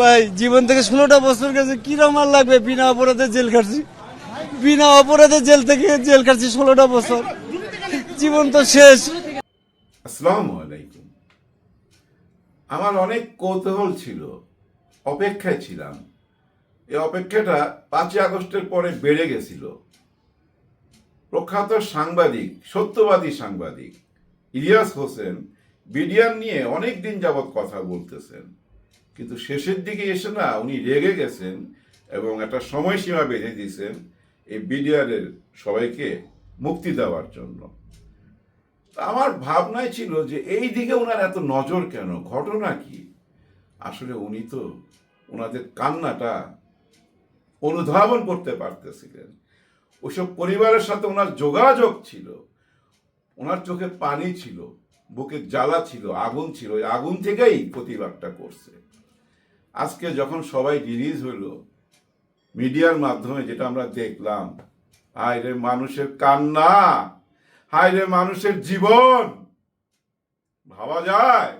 ভাই, জীবন থেকে ষোলোটা বছর গেছে কিরম আর লাগবে? বিনা অপরাধে জেল কাটছি বিনা অপরাধে জেল থেকে জেল কাটছি ষোলোটা বছর। জীবন তো শেষ। আসসালামু আলাইকুম। আমার অনেক কৌতূহল ছিল, অপেক্ষায় ছিলাম। এই অপেক্ষাটা পাঁচই আগস্টের পরে বেড়ে গেছিল। প্রখ্যাত সাংবাদিক, সত্যবাদী সাংবাদিক, ইলিয়াস হোসেন বিডিআর নিয়ে অনেক দিন যাবৎ কথা বলতেছেন। কিন্তু শেষের দিকে এসে না উনি রেগে গেছেন এবং একটা সময়সীমা বেঁধে দিয়েছেন এই বিডিআরের সবাইকে মুক্তি দেওয়ার জন্য। আমার ভাবনায় ছিল যে এই দিকে ওনার এত নজর কেন? ঘটনা কি? আসলে উনি তো ওনাদের কান্নাটা অনুধাবন করতে পারতেছিলেন। ওইসব পরিবারের সাথে ওনার যোগাযোগ ছিল। ওনার চোখে পানি ছিল, বুকে জ্বালা ছিল, আগুন ছিল, ওই আগুন থেকেই প্রতিবাদটা করছে। আজকে যখন সবাই রিলিজ হলো মিডিয়ার মাধ্যমে যেটা আমরা দেখলাম, হায় রে মানুষের কান্না, হায় রে মানুষের জীবন। ভাবা যায়,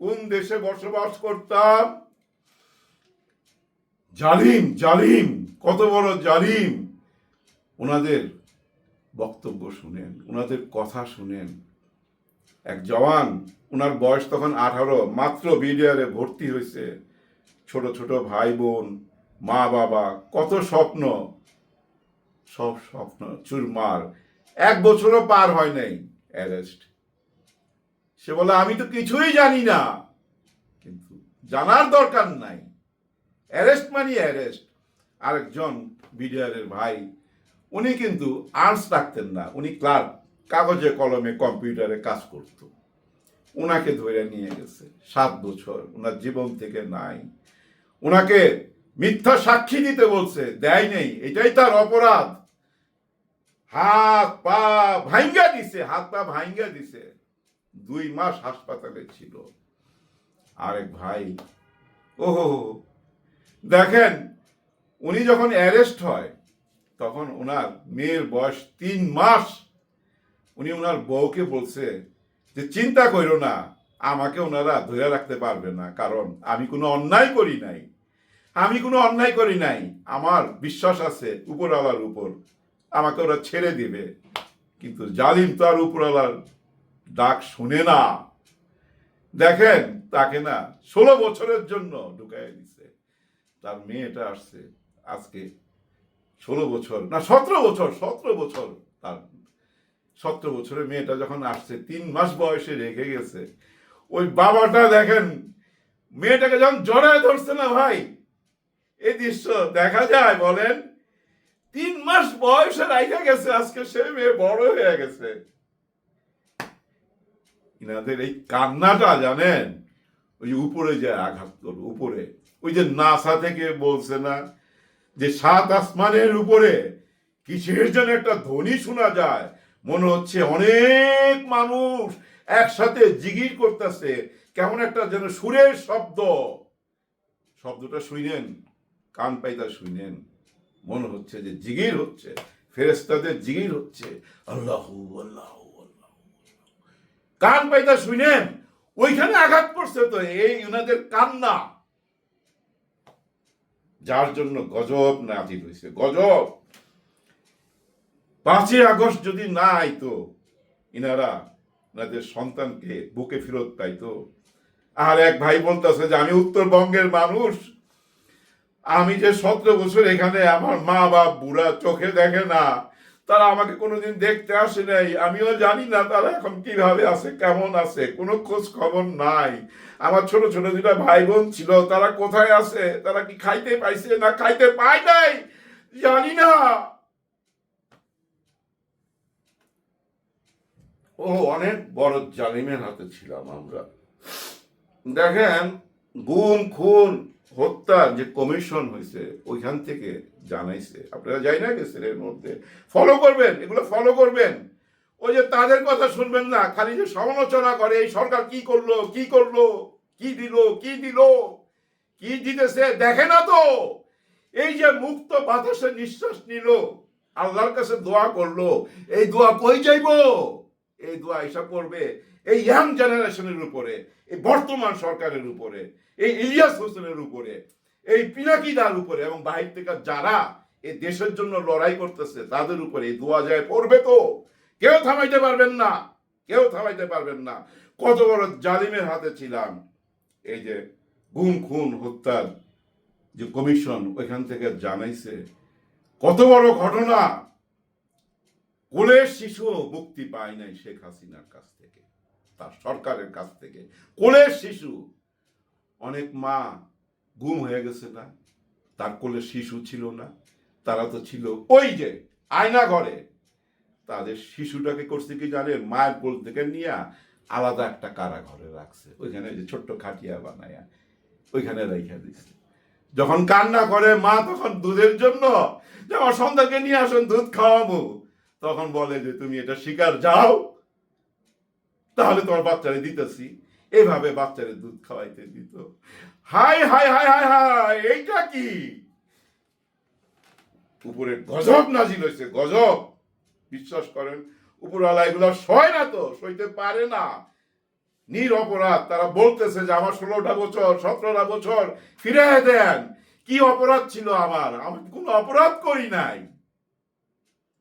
কোন দেশে বসবাস করতাম? জালিম জালিম, কত বড় জালিম। ওনাদের বক্তব্য শুনেন, ওনাদের কথা শুনেন। এক জওয়ান, ওনার বয়স তখন আঠারো, মাত্র বিডিআরে ভর্তি হয়েছে ছোট ছোট ভাই বোন মা বাবা কত স্বপ্ন। সব স্বপ্ন চুরমার। এক বছরও পার হয় নাই অ্যারেস্ট। সে বলে, আমি তো কিছুই জানি না। কিন্তু জানার দরকার নাই। অ্যারেস্ট মানে অ্যারেস্ট। আরেকজন বিডিআরের ভাই, উনি কিন্তু আর্টস রাখতেন না। উনি ক্লার্ক, কাগজে, কলমে, কম্পিউটারে কাজ করত। ওনাকে ধরে নিয়ে গেছে। সাত বছর। ওনার জীবন থেকে নাই। ওনাকে মিথ্যা সাক্ষী দিতে বলছে, দেয় নেই, এটাই তার অপরাধ। হাত পা ভাঙ্গা দিছে, হাত পা ভাঙ্গা দিছে। দুই মাস হাসপাতালে ছিল। আরেক ভাই, ওহো, দেখেন, উনি যখন অ্যারেস্ট হয়, তখন ওনার মেয়ের বয়স তিন মাস। উনি ওনার বউকে বলছে যে, চিন্তা করো না, আমাকে ওনারা ধরে রাখতে পারবে না, কারণ আমি কোনো অন্যায় করি নাই। আমি কোনো অন্যায় করি নাই। আমার বিশ্বাস আছে উপরওয়ালার উপর। আমাকে ওরা ছেড়ে দিবে। কিন্তু জালিম তো আর উপরওয়ালার ডাক শুনে না। দেখেন, তাকে না ষোলো বছরের জন্য ঢুকাই দিছে। তার মেয়েটা আসছে আজকে ষোলো বছর, না সতেরো বছর সতেরো বছর তার, সতেরো বছরের মেয়েটা যখন আসছে, তিন মাস বয়সে রেখে গেছে। ওই বাবাটা দেখেন, মেয়েটাকে যখন জড়ায় ধরছে না ভাই এই দৃশ্য দেখা যায়, বলেন। তিন মাস বয়সে রাইখা গেছে, আজকে সে মেয়ে বড় হয়ে গেছে। ইনাদের এই কান্নাটা, জানেন? ওই উপরে যে আঘাত করবে উপরে। ওই যে নাসা থেকে বলছে না যে সাত আসমানের উপরে কিসের যেন একটা ধ্বনি শোনা যায়। মনে হচ্ছে অনেক মানুষ একসাথে জিগির করতেছে, কেমন একটা যেন সুরের শব্দ। শব্দটা শুনেন। কান পাইতা শুনেন মনে হচ্ছে যে জিগির হচ্ছে ফেরেস্তাদের জিগির হচ্ছে। আল্লাহ আল্লাহ আল্লাহ কান পাইতা শুনেন ওইখানে আঘাত করছে তো, এই ওনাদের কান্না। যার জন্য গজব নাজিল হয়েছে গজব। পাঁচই আগস্ট যদি না আইতো, ইনারা ওনাদের সন্তানকে বুকে ফেরত পাইতো। আর এক ভাই বলতেছে যে, আমি উত্তরবঙ্গের মানুষ আমি যে সতেরো বছর এখানে আমার মা বাপ বুড়া চোখে দেখে না, তারা আমাকে কোনোদিন দেখতে আসে নাই। আমিও জানি না তারা এখন কীভাবে আছে, কেমন আছে, কোনো খোঁজ খবর নাই। আমার ছোট ছোট দুটা ভাই বোন ছিল, তারা কোথায় আছে, তারা কি খাইতে পাইছে না খাইতে পায় নাই? জানি না। ও, অনেক বড় জালিমের হাতে ছিলাম আমরা। দেখেন গুম খুন হত্যা যে কমিশন হয়েছে ওইখান থেকে জানাইছে। আপনারা যাই না গেছেন এর মধ্যে। ফলো করবেন, এগুলো ফলো করবেন। ওই যে তাদের কথা শুনবেন না, খালি যে সমালোচনা করে, এই সরকার কি করল কি করল, কি দিল কি দিল, কি দিতেছে, দেখে না তো। এই যে মুক্ত বাতাসে নিঃশ্বাস নিল, আল্লাহর কাছে দোয়া করল। এই দোয়া কই যাইবো? এই দোয়া হিসাব করবে এই ইয়াং জেনারেশনের উপরে, এই বর্তমান সরকারের উপরে, এই ইলিয়াস হোসেনের উপরে, এই পিনাকিদার উপরে এবং বাহির থেকে যারা এই দেশের জন্য লড়াই করতেছে, তাদের উপরে এই দোয়া যায় পড়বে তো। কেউ থামাইতে পারবেন না, কেউ থামাইতে পারবেন না। কত বড় জালিমের হাতে ছিলাম, এই যে গুম, খুন, হত্যার যে কমিশন ওইখান থেকে জানাইছে। কত বড় ঘটনা কোলের শিশু মুক্তি পায় নাই শেখ হাসিনার কাছ থেকে। তার সরকারের কাছ থেকে। কোলের শিশু। অনেক মা গুম হয়ে গেছে না, তার কোলে শিশু ছিল না, তারা তো ছিল ওই যে আয়না ঘরে। তাদের শিশুটাকে করছে কি জানে মায়ের কোল থেকে নিয়ে আলাদা একটা কারাঘরে রাখছে। ওইখানে যে ছোট্ট খাটিয়া বানায়া ওইখানে রেখে দিচ্ছে যখন কান্না করে মা তখন দুধের জন্য যে আমার সন্তানকে নিয়ে আসুন, দুধ খাওয়াবো তখন বলে যে, তুমি এটা শিকার যাও তাহলে তোমার বাচ্চারে দিতেছি। এভাবে বাচ্চারে দুধ খাওয়াইতে দিত। Hi hi hi hi hi, এইটা কি? উপরে গজব নাজিল হয়েছে, গজব। বিশ্বাস করেন, উপরওয়ালা এগুলো সয় না তো, সইতে পারে না। নির অপরাধ, তারা বলতেছে যে আমার ষোলোটা বছর, সতেরোটা বছর, ফিরে দেন। কি অপরাধ ছিল আমার? আমি কোনো অপরাধ করি নাই।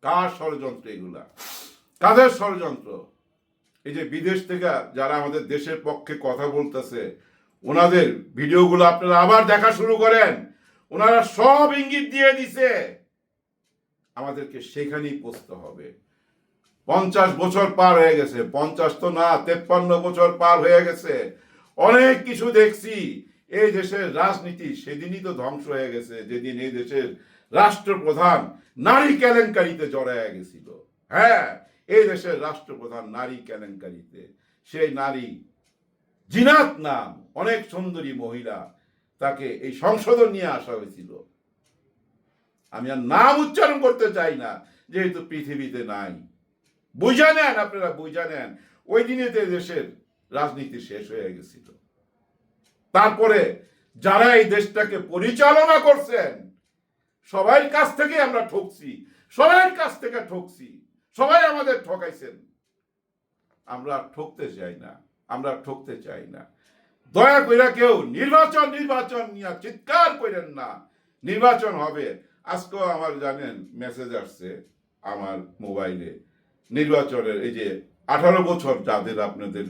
কার ষড়যন্ত্র এগুলা? কাদের ষড়যন্ত্র? এই যে বিদেশ থেকে যারা আমাদের দেশের পক্ষে কথা বলতেছে, ওনাদের ভিডিওগুলো আপনারা আবার দেখা শুরু করেন। ওনারা সব ইঙ্গিত দিয়ে দিছে। আমাদেরকে সেখানেই পৌঁছতে হবে। পঞ্চাশ বছর পার হয়ে গেছে। পঞ্চাশ তো না, তেপ্পান্ন বছর পার হয়ে গেছে। অনেক কিছু দেখছি। এই দেশের রাজনীতি সেদিনই তো ধ্বংস হয়ে গেছে। যেদিন এই দেশের রাষ্ট্রপ্রধান নারী কেলেঙ্কারিতে জড়ায় গেছিল। হ্যাঁ এই দেশের রাষ্ট্রপ্রধান নারী কেলেঙ্কারিতে। সেই নারী, জিনাত নাম, অনেক সুন্দরী মহিলা, তাকে এই সংশোধন নিয়ে আসা হয়েছিল। আমি আর নাম উচ্চারণ করতে চাই না, যেহেতু পৃথিবীতে নাই। বুঝা নেন আপনারা, বুঝা নেন। ওই দিনে তো দেশের রাজনীতি শেষ হয়ে গেছিল। তারপরে যারা এই দেশটাকে পরিচালনা করছেন, সবাই কাছ থেকে আমরা ঠকছি সবার কাছ থেকে ঠকছি। সবাই আমাদের ঠকাইছেন। আমরা ঠকতে চাই না, আমরা ঠকতে চাই না। দয়া কইরা কেউ নির্বাচন নির্বাচন নিয়ে চিৎকার করেন না। নির্বাচন হবে। আজকেও আমার জানেন মেসেজ আসছে আমার মোবাইলে নির্বাচনের এই যে আঠারো বছর যাদের আপনাদের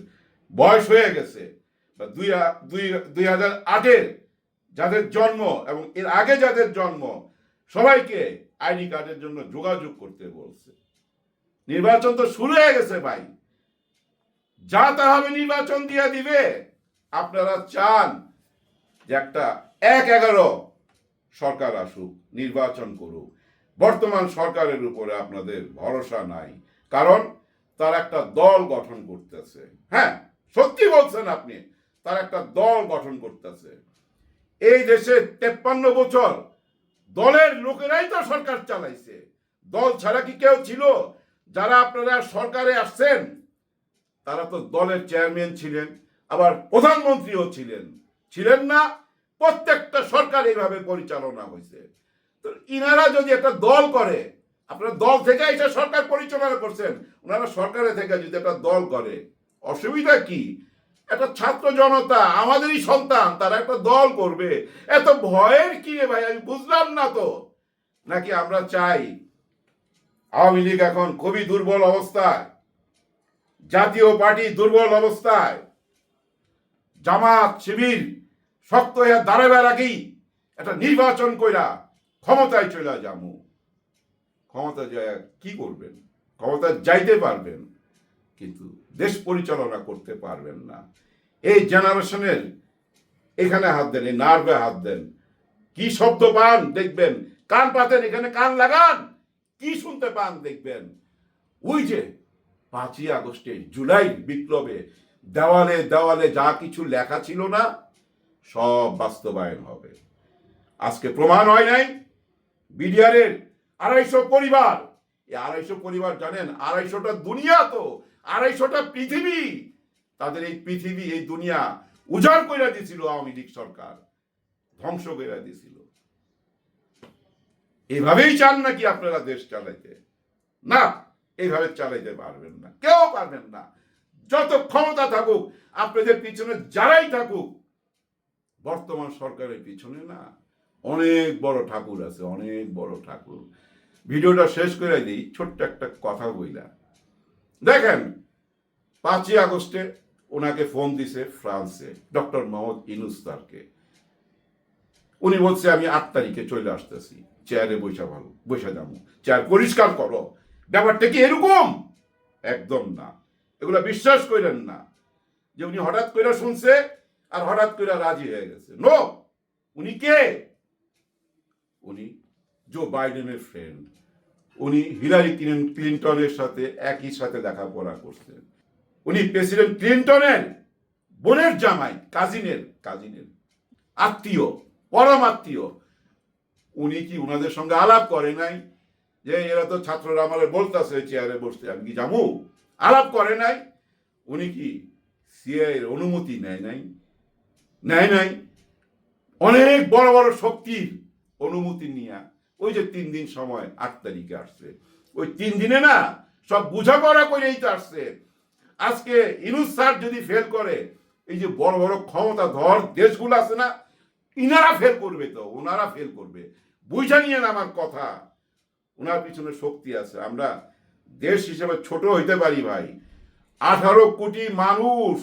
বয়স হয়ে গেছে, বা দুই দুই হাজার আটের যাদের জন্ম এবং এর আগে যাদের জন্ম, সবাইকে আইডি কার্ডের জন্য যোগাযোগ করতে বলছে। নির্বাচন তো শুরু হয়ে গেছে ভাই। যা তা হবে নির্বাচন দিয়ে দিবে। আপনারা চান যে একটা এক এগারো সরকার আসুক, নির্বাচন করুক। বর্তমান সরকারের উপরে আপনাদের ভরসা নাই, কারণ তার একটা দল গঠন করতেছে। হ্যাঁ সত্যি বলছেন আপনি, তার একটা দল গঠন করতেছে। এই দেশে তেপ্পান্ন বছর দলের লোকেরাই তো সরকার চালাইছে। দল ছাড়া কি কেউ ছিল? যারা আপনারা সরকারে আসছেন, তারা তো দলের চেয়ারম্যান ছিলেন, আবার প্রধানমন্ত্রীও ছিলেন। ছিলেন না, প্রত্যেকটা সরকার এইভাবে পরিচালনা হয়েছে। তো ইনারা যদি একটা দল করে, আপনারা দল থেকে এটা সরকার পরিচালনা করছেন, ওনারা সরকারে থেকে যদি একটা দল করে, অসুবিধা কি? একটা ছাত্র জনতা, আমাদেরই সন্তান, তারা একটা দল করবে। এত ভয়ের কি রে ভাই, আমি বুঝলাম না তো। নাকি আমরা চাই আওয়ামী লীগ এখন খুবই দুর্বল অবস্থায়। জাতীয় পার্টি দুর্বল অবস্থায়। জামাত, শিবির শক্ত হয়ে দাঁড়াবার আগেই একটা নির্বাচন কইরা ক্ষমতায় চলে যাব ক্ষমতা যায় কি করবেন? ক্ষমতা যাইতে পারবেন, কিন্তু দেশ পরিচালনা করতে পারবেন না। এই জেনারেশনের এখানে হাত দেন, এই নার্ভে হাত দেন। কি শব্দ পান, দেখবেন। কান পাতেন, এখানে কান লাগান। কি শুনতে পান দেখবেন? ওই যে পাঁচই আগস্টে জুলাই বিপ্লবে দেওয়ালে দেওয়ালে যা কিছু লেখা ছিল না, সব বাস্তবায়ন হবে। আজকে প্রমাণ হয় নাই, বিডিআরের আড়াইশো পরিবার। এই আড়াইশো পরিবার জানেন, আড়াইশোটা দুনিয়া তো, আড়াইশোটা পৃথিবী। তাদের এই পৃথিবী, এই দুনিয়া উজাড় করে দিয়েছিল আওয়ামী লীগ সরকার, ধ্বংস করে দিয়েছিল এভাবেই চান নাকি আপনারা দেশ চালাইতে? না এইভাবে চালাইতে পারবেন না। কেউ পারবেন না। যত ক্ষমতা থাকুক, আপনাদের পিছনে যারাই থাকুক, বর্তমান সরকারের পিছনে না, অনেক বড় ঠাকুর আছে, অনেক বড় ঠাকুর। ভিডিওটা শেষ করে দিই, ছোট্ট একটা কথা বইলা। দেখেন, পাঁচই আগস্টে ওনাকে ফোন দিছে ফ্রান্সে, ডক্টর মোহাম্মদ ইনুস স্যারকে। উনি বলছে, আমি আট তারিখে চলে আসতেছি। চেয়ারে বৈশা ভালো বৈশা যাব। চেয়ার পরিষ্কার করো। ব্যাপারটা কি এরকম? একদম না। এগুলা বিশ্বাস করেন না। যে উনি হঠাৎ করে শুনছে আর হঠাৎ করে রাজি হয়ে গেছে। নো উনি কে? উনি জো বাইডেনের ফ্রেন্ড উনি হিলারি ক্লিন- ক্লিন্টনের সাথে একই সাথে দেখা লেখাপড়া করছেন। উনি প্রেসিডেন্ট ক্লিন্টনের বোনের জামাই কাজিনের কাজিনের আত্মীয়, পরম আত্মীয়। উনি কি উনাদের সঙ্গে আলাপ করে নাই? যে এরা তো ছাত্ররা আমার বলতেছে, চেয়ারে বসতে, আমি কি যাব আলাপ করে নাই। উনি কি সিআইয়ের অনুমতি নেয় নাই? নেয় নাই। অনেক বড় বড় শক্তির অনুমতি নিয়ে ওই যে তিন দিন সময়, আট তারিখে আসছে। ওই তিন দিনে না সব বোঝাপড়া করেই তো আসছে। আজকে ইনুস স্যার যদি ফেল করে, এই যে বড় বড় ক্ষমতা ধর দেশগুলো আছে না ইনারা ফেল করবে তো ওনারা ফেল করবে। বুঝা নিয়ে আমার কথা। ওনার পিছনে শক্তি আছে। আমরা দেশ হিসেবে ছোট হইতে পারি ভাই। আঠারো কোটি মানুষ,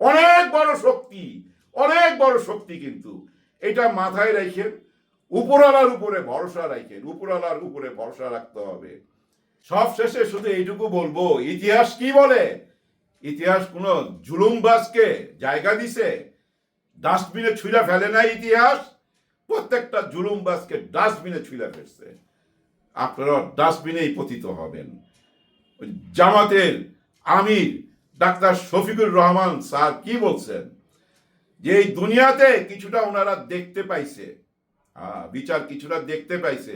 অনেক বড় শক্তি, অনেক বড় শক্তি কিন্তু। এটা মাথায় রেখে উপরওয়ালার উপরে ভরসা রাখেন, উপরওয়ালার উপরে ভরসা রাখতে হবে। সব শেষে শুধু এইটুকু বলব, ইতিহাস কি বলে? ইতিহাস কোন জুলুমবাজকে জায়গা দিছে? ডাস্টবিনে ছুঁড়া ফেলে না ইতিহাস? প্রত্যেকটা জুলুমবাজকে ডাস্টবিনে ছুঁড়া ফেলছে। আপনারা ডাস্টবিনেই পতিত হবেন। জামাতের আমির ডাক্তার শফিকুর রহমান স্যার কি বলছেন? যে এই দুনিয়াতে কিছুটা ওনারা দেখতে পাইছে। হ্যাঁ বিচার কিছুটা দেখতে পাইছে,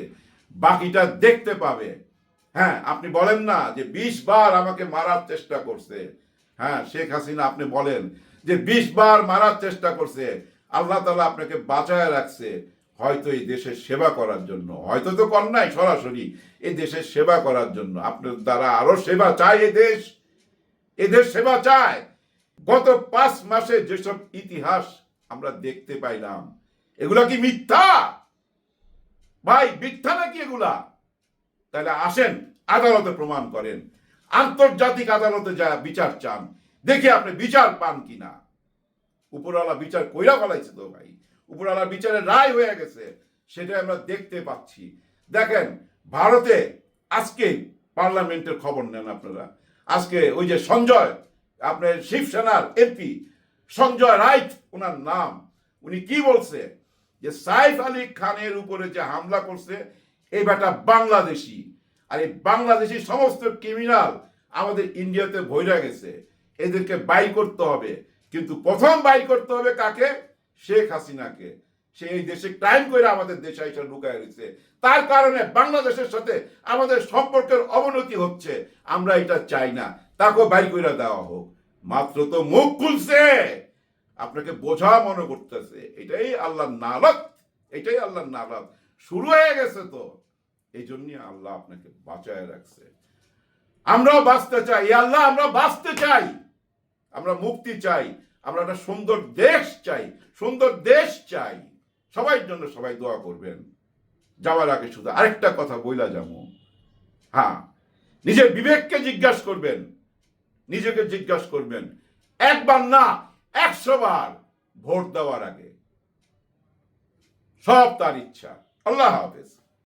বাকিটা দেখতে পাবে। হ্যাঁ আপনি বলেন না যে বিশ বার আমাকে মারার চেষ্টা করছে। হ্যাঁ শেখ হাসিনা, আপনি বলেন যে বিশ বার মারার চেষ্টা করছে, আল্লাহ তালা আপনাকে বাঁচায় রাখছে। হয়তো এই দেশের সেবা করার জন্য, হয়তো তো নাই সরাসরি এই দেশের সেবা করার জন্য। আপনার দ্বারা আরও সেবা চায় এ দেশ। এদের সেবা চায়। গত পাঁচ মাসে যেসব ইতিহাস আমরা দেখতে পাইলাম, এগুলা কি মিথ্যা? ভাই, মিথ্যা নাকি এগুলা? তাহলে আসেন, আদালতে প্রমাণ করেন। আন্তর্জাতিক আদালতে যা বিচার চান দেখি আপনি বিচার পান কিনা। উপরওয়ালা বিচার কইরা ফেলাইছে তো ভাই। উপরওয়ালা বিচারের রায় হয়ে গেছে সেটা আমরা দেখতে পাচ্ছি। দেখেন, ভারতে আজকে পার্লামেন্টের খবর নেন আপনারা। আজকে ওই যে সঞ্জয়, আপনার শিবসেনার এমপি, সঞ্জয় রাইট, ওনার নাম। উনি কি বলছে? যে সাইফ আলী খানের উপরে যে হামলা করছে, এই ব্যাটা বাংলাদেশি। আর এই বাংলাদেশি সমস্ত ক্রিমিনাল আমাদের ইন্ডিয়াতে ভৈরা গেছে। এদেরকে বাই করতে হবে। কিন্তু প্রথম বাই করতে হবে কাকে? শেখ হাসিনাকে। সে এই দেশে ক্রাইম করে আমাদের দেশে এসে লুকায় রয়েছে। তার কারণে বাংলাদেশের সাথে আমাদের সম্পর্কের অবনতি হচ্ছে। আমরা এটা চাই না। তাকেও বাই করে দেওয়া হোক। মাত্র তো মুখ খুলছে। আপনাকে বোঝা মনে করতেছে। এটাই আল্লাহর নালত। এটাই আল্লাহর নালত। শুরু হয়ে গেছে তো। এই জন্যই আল্লাহ আপনাকে বাঁচায় রাখছে। আমরাও বাঁচতে চাই। আল্লাহ আমরা বাঁচতে চাই। আমরা মুক্তি চাই, আমরা একটা সুন্দর দেশ চাই, সুন্দর দেশ চাই। সবার জন্য সবাই দোয়া করবেন। যাওয়ার আগে শুধু আরেকটা কথা বইলা যাব। হ্যাঁ নিজের বিবেককে জিজ্ঞাসা করবেন, নিজেকে জিজ্ঞাসা করবেন। একবার না, একশো বার ভোট দেওয়ার আগে। সব তার ইচ্ছা। আল্লাহ হাফেজ।